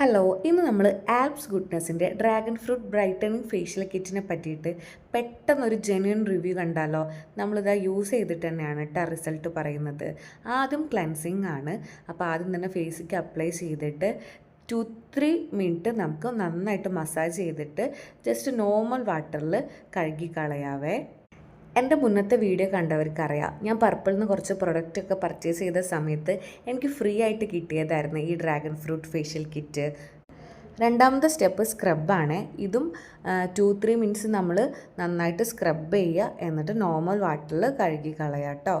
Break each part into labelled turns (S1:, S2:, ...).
S1: Hello ഇന്ന് നമ്മൾ Alps ഗുഡ്നെസ്സിന്റെ ഡ്രാഗൺ ഫ്രൂട്ട് ബ്രൈറ്റനിങ് ഫേഷ്യൽ കിറ്റിനെ പറ്റിയിട്ട് പെട്ടെന്നൊരു ജെന്യൂൻ റിവ്യൂ കണ്ടാലോ? നമ്മളിത് യൂസ് ചെയ്തിട്ട് തന്നെയാണ് കേട്ടോ റിസൾട്ട് പറയുന്നത്. ആദ്യം ക്ലെൻസിങ് ആണ്. അപ്പോൾ ആദ്യം തന്നെ ഫേസിക്ക് അപ്ലൈ ചെയ്തിട്ട് ടു ത്രീ മിനിറ്റ് നമുക്ക് നന്നായിട്ട് മസാജ് ചെയ്തിട്ട് ജസ്റ്റ് നോർമൽ വാട്ടറിൽ കഴുകി കളയാവേ. എന്റെ മുന്നത്തെ വീഡിയോ കണ്ടവർക്കറിയാം. ഞാൻ പർപ്പിളിൽ നിന്ന് കുറച്ച് പ്രൊഡക്റ്റ് ഒക്കെ പർച്ചേസ് ചെയ്ത സമയത്ത് എനിക്ക് ഫ്രീ ആയിട്ട് കിട്ടിയതായിരുന്നു ഈ ഡ്രാഗൺ ഫ്രൂട്ട് ഫേഷ്യൽ കിറ്റ് രണ്ടാമത്തെ സ്റ്റെപ്പ് സ്ക്രബാണ് ഇതും ടു ത്രീ മിനിറ്റ്സ് നമ്മൾ നന്നായിട്ട് സ്ക്രബ് ചെയ്യുക. എന്നിട്ട് നോർമൽ വാട്ടറിൽ കഴുകി കളയാം കേട്ടോ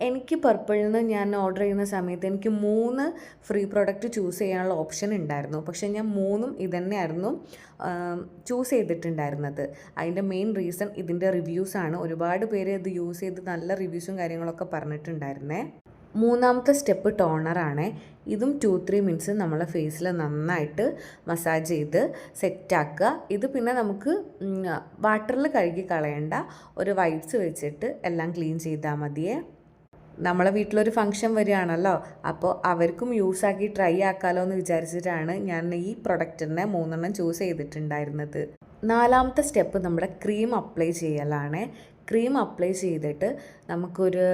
S1: എനിക്ക് പർപ്പിളിൽ നിന്ന് ഞാൻ ഓർഡർ ചെയ്യുന്ന സമയത്ത് എനിക്ക് മൂന്ന് ഫ്രീ പ്രോഡക്റ്റ് ചൂസ് ചെയ്യാനുള്ള ഓപ്ഷൻ ഉണ്ടായിരുന്നു. പക്ഷേ ഞാൻ മൂന്നും ഇതന്നെയായിരുന്നു ചൂസ് ചെയ്തിട്ടുണ്ടായിരുന്നത്. അതിന്റെ മെയിൻ റീസൺ ഇതിന്റെ റിവ്യൂസാണ് ഒരുപാട് പേര് ഇത് യൂസ് ചെയ്ത് നല്ല റിവ്യൂസും കാര്യങ്ങളൊക്കെ പറഞ്ഞിട്ടുണ്ടായിരുന്നേ. മൂന്നാമത്തെ സ്റ്റെപ്പ് ടോണറാണ് ഇതും ടു ത്രീ മിനിറ്റ്സ് നമ്മളെ ഫേസിൽ നന്നായിട്ട് മസാജ് ചെയ്ത് സെറ്റാക്കുക ഇത് പിന്നെ നമുക്ക് വാട്ടറിൽ കഴുകി കളയേണ്ട ഒരു വൈപ്സ് വെച്ചിട്ട് എല്ലാം ക്ലീൻ ചെയ്താൽ മതിയേ. നമ്മളെ വീട്ടിലൊരു ഫംഗ്ഷൻ വരികയാണല്ലോ. അപ്പോൾ അവർക്കും യൂസ് ആക്കി ട്രൈ ആക്കാമല്ലോ എന്ന് വിചാരിച്ചിട്ടാണ് ഞാൻ ഈ പ്രൊഡക്റ്റിനെ മൂന്നെണ്ണം ചൂസ് ചെയ്തിട്ടുണ്ടായിരുന്നത്. നാലാമത്തെ സ്റ്റെപ്പ് നമ്മുടെ ക്രീം അപ്ലൈ ചെയ്യലാണ്. ക്രീം അപ്ലൈ ചെയ്തിട്ട് നമുക്കൊരു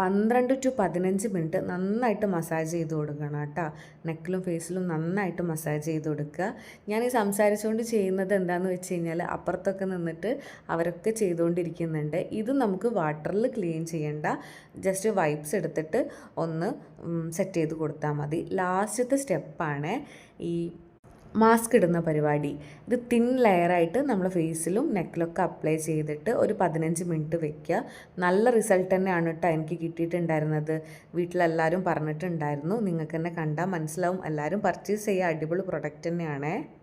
S1: പന്ത്രണ്ട് ടു പതിനഞ്ച് മിനിറ്റ് നന്നായിട്ട് മസാജ് ചെയ്ത് കൊടുക്കണം കേട്ടോ. നെക്കിലും ഫേസിലും നന്നായിട്ട് മസാജ് ചെയ്ത് കൊടുക്കുക. ഞാൻ ഈ സംസാരിച്ചുകൊണ്ട് ചെയ്യുന്നത് എന്താണെന്ന് വെച്ച് കഴിഞ്ഞാൽ അപ്പുറത്തൊക്കെ നിന്നിട്ട് അവരൊക്കെ ചെയ്തുകൊണ്ടിരിക്കുന്നുണ്ട് ഇത് നമുക്ക് വാട്ടറിൽ ക്ലീൻ ചെയ്യേണ്ട ജസ്റ്റ് വൈപ്സ് എടുത്തിട്ട് ഒന്ന് സെറ്റ് ചെയ്ത് കൊടുത്താൽ മതി. ലാസ്റ്റത്തെ സ്റ്റെപ്പാണ് ഈ മാസ്ക് ഇടുന്ന പരിപാടി. ഇത് തിൻ ലെയറായിട്ട് നമ്മൾ ഫേസിലും നെക്കിലൊക്കെ അപ്ലൈ ചെയ്തിട്ട് ഒരു പതിനഞ്ച് മിനിറ്റ് വെക്കുക നല്ല റിസൾട്ട് തന്നെയാണ് കേട്ടോ എനിക്ക് കിട്ടിയിട്ടുണ്ടായിരുന്നത്. വീട്ടിലെല്ലാവരും പറഞ്ഞിട്ടുണ്ടായിരുന്നു. നിങ്ങൾക്ക് തന്നെ കണ്ടാൽ മനസ്സിലാവും. എല്ലാവരും പർച്ചേസ് ചെയ്യുക അടിപൊളി പ്രൊഡക്റ്റ് തന്നെയാണേ.